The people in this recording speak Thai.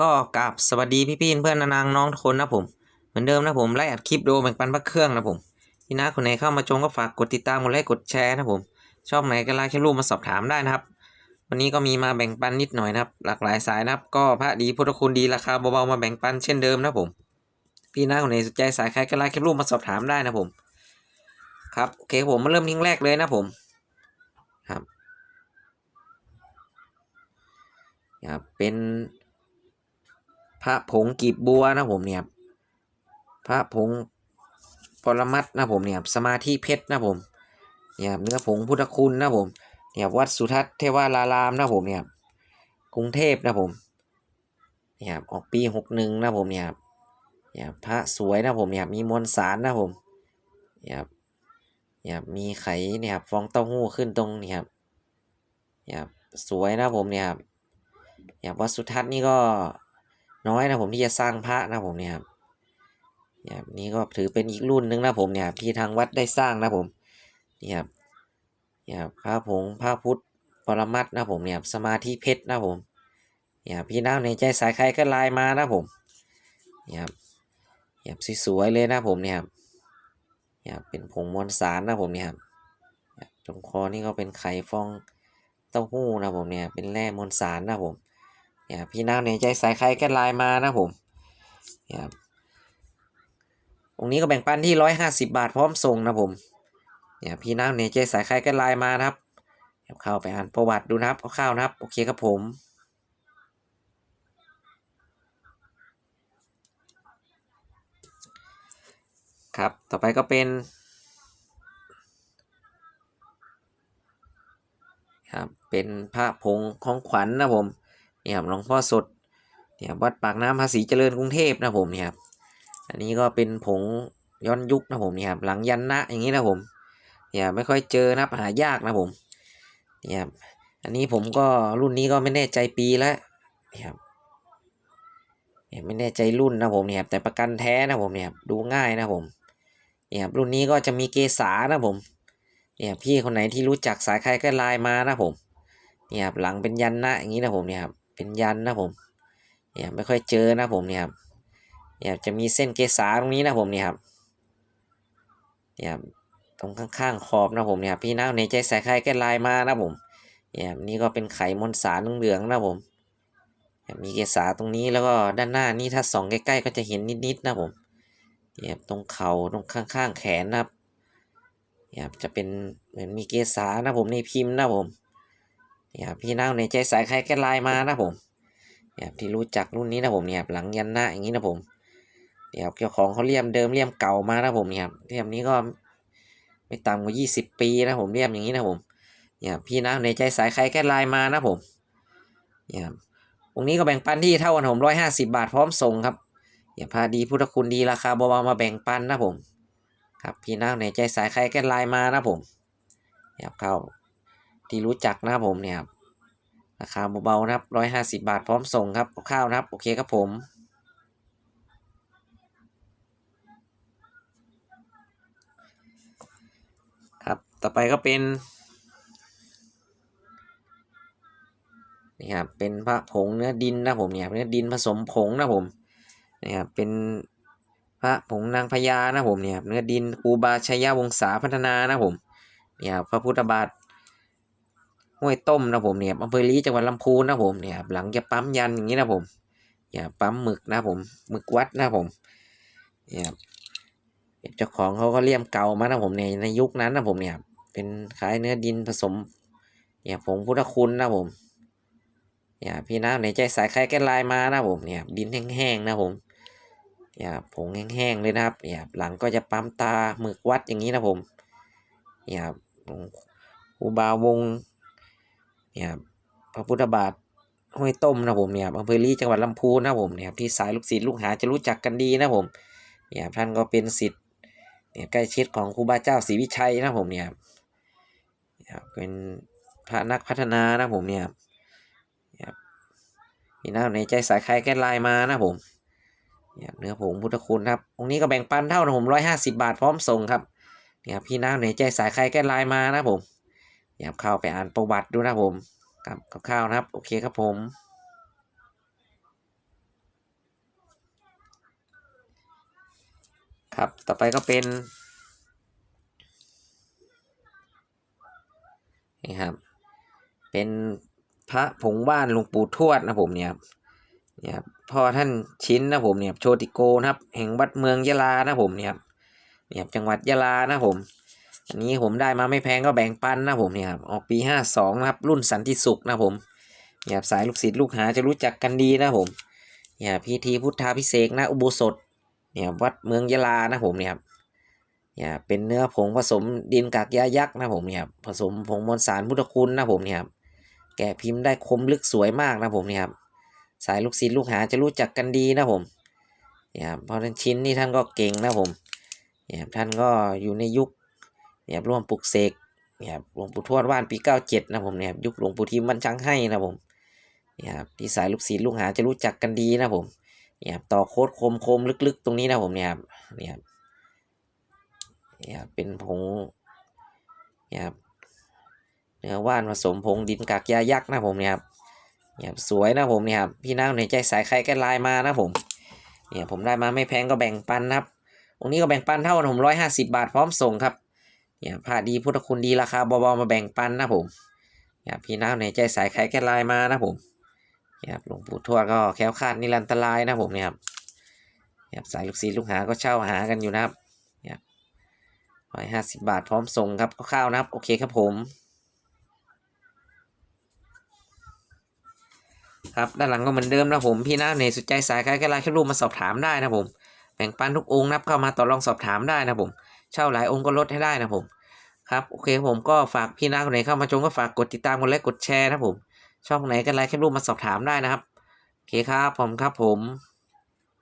ก็กราบสวัสดีพี่พี่เพื่อนนางน้องทุกคนนะผม เหมือนเดิมนะผมไล่อัดคลิปดูแบ่งปันพักเครื่องนะผมที่น้าคนไหนเข้ามาชมก็ฝากกดติดตามกดไลค์กดแชร์นะผม ชอบไหนก็ไลค์แค่รูปมาสอบถามได้นะครับ วันนี้ก็มีมาแบ่งปันนิดหน่อยนะครับ หลากหลายสายนะครับ ก็พระดีพุทธคุณดีราคาเบาๆมาแบ่งปันเช่นเดิมนะผม พี่น้าคนไหนสนใจสายใครก็ไลค์แค่รูปมาสอบถามได้นะผม ครับโอเคผมมาเริ่มทิ้งแรกเลยนะผมครับครับเป็น พระผงกีบบัวนะผมเนี่ยพระผงปรมัตนะผมเนี่ยสมาธิเพชรนะผมเนี่ยเนื้อผงพุทธคุณนะผมเนี่ยวัดสุทัศน์เทวารารามนะผมเนี่ยกรุงเทพนะผมเนี่ยออกปีหกหนึ่งนะผมเนี่ยเนี่ยพระสวยนะผมเนี่ยมีมวลสารนะผมเนี่ยเนี่ยมีไข่เนี่ยฟองเต้าหู้ขึ้นตรงเนี่ยเนี่ยสวยนะผมเนี่ยเนี่ยวัดสุทัศน์นี่ก็ น้อยนะผมที่จะสร้างพระนะผมเนี่ยครับเนี่ยครับนี่ก็ถือเป็นอีกรุ่นหนึ่งนะผมเนี่ยที่ทางวัดได้สร้างนะผมเนี่ยครับเนี่ยครับพระผงพระพุทธปรมัตนะผมเนี่ยสมาธิเพชรนะผมเนี่ยครับพี่น้าในใจสายใครก็ไลน์มานะผมเนี่ยครับเนี่ยครับสวยๆเลยนะผมเนี่ยครับเนี่ยครับเป็นผงมวลสารนะผมเนี่ยครับเนี่ยครับตรงคอนี่ก็เป็นไข่ฟองเต้าหู้นะผมเนี่ยเป็นแร่มวลสารนะผม เนี่ยพี่น้าในใจสายใครก็ไลน์มานะผมเนี่ยครับองค์นี้ก็แบ่งปันที่ร้อยห้าสิบาทพร้อมส่งนะผมเนี่ยพี่น้าในใจสายใครก็ไลน์มานะครับเข้าไปอ่านประวัติดูนะครับคร่าวๆนะครับ โอเคครับผมครับ ต่อไปก็เป็น ครับ เป็นพระผงของขวัญนะผม เนี่ยครับหลวงพ่อสดเนี่ยครับวัดปากน้ำภาษีเจริญกรุงเทพนะผมเนี่ยครับอันนี้ก็เป็นผงย้อนยุคนะผมเนี่ยครับหลังยันนะอย่างนี้นะผมเนี่ยไม่ค่อยเจอนะครับหายากนะผมเนี่ยครับอันนี้ผมก็รุ่นนี้ก็ไม่แน่ใจปีแล้วเนี่ยครับเนี่ยไม่แน่ใจรุ่นนะผมเนี่ยครับแต่ประกันแท้นะผมเนี่ยครับดูง่ายนะผมเนี่ยครับรุ่นนี้ก็จะมีเกษานะผมเนี่ยพี่คนไหนที่รู้จักสายใครก็ไลน์มานะผมเนี่ยครับหลังเป็นยันนะอย่างนี้นะผมเนี่ยครับ เป็นยันนะผมเนี่ยไม่ค่อยเจอนะผมเนี่ยครับเนี่ยจะมีเส้นเกษาตรงนี้นะผมเนี่ยครับเนี่ยครับตรงข้างๆขอบนะผมเนี่ยครับพี่น้าในใจใสายใครก็ไลน์มานะผมเนี่ยนี่ก็เป็นไขมนสารเหลืองๆนะผมเนี่ยมีเกษาตรงนี้แล้วก็ด้านหน้านี่ถ้าส่องใกล้ๆก็จะเห็นนิดๆนะผมเนี่ยตรงเข่าตรงข้างๆแขนนะครับเนี่ยจะเป็นเหมือนมีเกษานะผมในพิมพ์นะผมเนี่ครับพี่น้าในใจสายใครก็ไลน์มานะผมนี่ครับที่รู้จักรุ่นนี้นะผมเนี่ยครับหลังยันหน้าอย่างนี้นะผมนี่ครับเจ้าของเขาเลี่ยมเดิมเลี่ยมเก่ามานะผมเนี่ยครับเลี่ยมนี้ก็ไม่ต่ำกว่ายี่สิบปีนะผมเลี่ยมอย่างนี้นะผมเนี่ยครับพี่น้าในใจสายใครก็ไลน์มานะผมเนี่ยครับองนี้ก็แบ่งปันที่เท่ากันผมร้อยห้าสิบาทพร้อมส่งครับเนี่ยพาดีพุทธคุณดีราคาเบาๆมาแบ่งปันนะผม ครับพี่น้าในใจสายใครก็ไลน์มานะผมเนี่ยครับเข้า ที่รู้จักนะครับผมเนี่ยครับราคาเบาๆนะครับร้อยห้าสิบาทพร้อมส่งครับข้าวนะครับ โอเคครับผมครับต่อไปก็เป็นนี่ครับเป็นพระผงเนื้อดินนะผมเนี่ยเนื้อดินผสมผงนะผมนี่ครับเป็นพระผงนางพญานะผมเนี่ยเนื้อดินครูบาชัยวงศาพัฒนานะผมเนี่ยพระพุทธบาท ห้วยต้มนะผมเนี่ยอำเภอลีจังหวัดลำพูนนะผมเนี่ยหลังจะปั๊มยันอย่างนี้นะผมอย่าปั๊มหมึกนะผมหมึกวัดนะผมเนี่ยเจ้าของเขาก็เลี่ยมเก่ามานะผมในในยุคนั้นนะผมเนี่ย เป็นขายเนื้อดินผสม เนี่ยผงพุทธคุณนะผมเนี่ยพี่น้าในใจสายใครแก้ลายมานะผมเนี่ยดินแห้งๆนะผมเนี่ยผงแห้งๆเลยนะครับเนี่ยหลังก็จะปั๊มตาหมึกวัดอย่างนี้นะผมเนี่ยอุบาวง เนี่ยพระพุทธบาทห้วยต้มนะผมเนี่ยอำเภอลีจังหวัดลำพูนนะผมเนี่ยที่สายลูกศิษย์ลูกหาจะรู้จักกันดีนะผมเนี่ยท่านก็เป็นศิษย์เนี่ยใกล้ชิดของครูบาเจ้าศรีวิชัยนะผมเนี่ยเป็นพระนักพัฒนานะผมเนี่ยมีน้าในใจสายใครแก้ลายมานะผมเนี่ยเนื้อผงพุทธคุณครับองค์นี้ก็แบ่งปันเท่านะผมร้อยห้าสิบาทพร้อมส่งครับเนี่ยพี่น้าในใจสายใครแก้ลายมานะผม นะครับเข้าไปอ่านประวัติดูนะผมกับกับข้าวนะครับ โอเคครับผม ครับต่อไปก็เป็นนี่ครับ เป็นพระผงบ้านหลวงปู่ทวดนะผมเนี่ยครับเนี่ยพ่อท่านชิ้นนะผมเนี่ยโชติโกนะครับ แห่งวัดเมืองยะลานะผมเนี่ยครับเนี่ยจังหวัดยะลานะผม อันนี้ผมได้มาไม่แพงก็แบ่งปันนะผมเนี่ยครับออกปีห้าสองนะครับ รุ่นสันติสุขนะผมเนี่ยครับสายลูกศิษย์ลูกหาจะรู้จักกันดีนะผมเนี่ยพิธีพุทธาพิเศษนะอุโบสถเนี่ยวัดเมืองยะลานะผมเนี่ยครับเนี่ยเป็นเนื้อผงผสมดินกากยายักษ์นะผมเนี่ยครับผสมผงมวลสารพุทธคุณนะผมเนี่ยครับแกะพิมพ์ได้คมลึกสวยมากนะผมเนี่ยครับสายลูกศิษย์ลูกหาจะรู้จักกันดีนะผมเนี่ยครับเพราะฉะนั้นชิ้นนี่ท่านก็เก่งนะผมเนี่ยท่านก็อยู่ในยุค เนี่ยครับร่วมปลุกเสกเนี่ยครับหลวงปู่ทวดว่านปีเก้าเจ็ดนะผมเนี่ยยุคหลวงปู่ทิมวันช้างให้นะผมเนี่ยครับที่สายลูกศิษย์ลูกหาจะรู้จักกันดีนะผมเนี่ยครับต่อโค้ดคมคมลึกๆ ตรงนี้นะผมเนี่ยครับเนี่ยครับเนี่ยครับเป็นผงเนี่ยครับเนื้อว่านผสมผงดินกากยายักษ์นะผมเนี่ยครับเนี่ยครับสวยนะผมเนี่ยครับพี่น้าในใจสายใครก็ไลน์มานะผมเนี่ยผมได้มาไม่แพงก็แบ่งปันนะครับองนี้ก็แบ่งปันเท่ากันผมร้อยห้าสิบาทพร้อมส่งครับ เนี่ยผ้าดีพุทธคุณดีราคาเบาๆมาแบ่งปันนะผมเนี่ยพี่น้าในใจสายใครแค่ไลน์มานะผมเนี่ยหลวงปู่ทวดก็แคล้วคลาดนิรันตรายนะผมเนี่ยครับเนี่ยสายลูกศิษย์ลูกหาก็เช่าหากันอยู่นะครับเนี่ยร้อยห้าสิบบาทพร้อมส่งครับคร่าวนะครับ โอเคครับผมครับด้านหลังก็เหมือนเดิมนะผมพี่น้าในสุดใจสายใครแค่ไลน์แค่รูปมาสอบถามได้นะผมแบ่งปันทุกองค์นะครับเข้ามาต่อรองสอบถามได้นะผม เช่าหลายองค์ก็ลดให้ได้นะผมครับโอเคผมก็ฝากพี่น้าคนไหนเข้ามาชมก็ฝากกดติดตามกดไลค์กดแชร์นะผม ช่องไหนกันไลค์แค่รูปมาสอบถามได้นะครับโอเคครับผมครับผม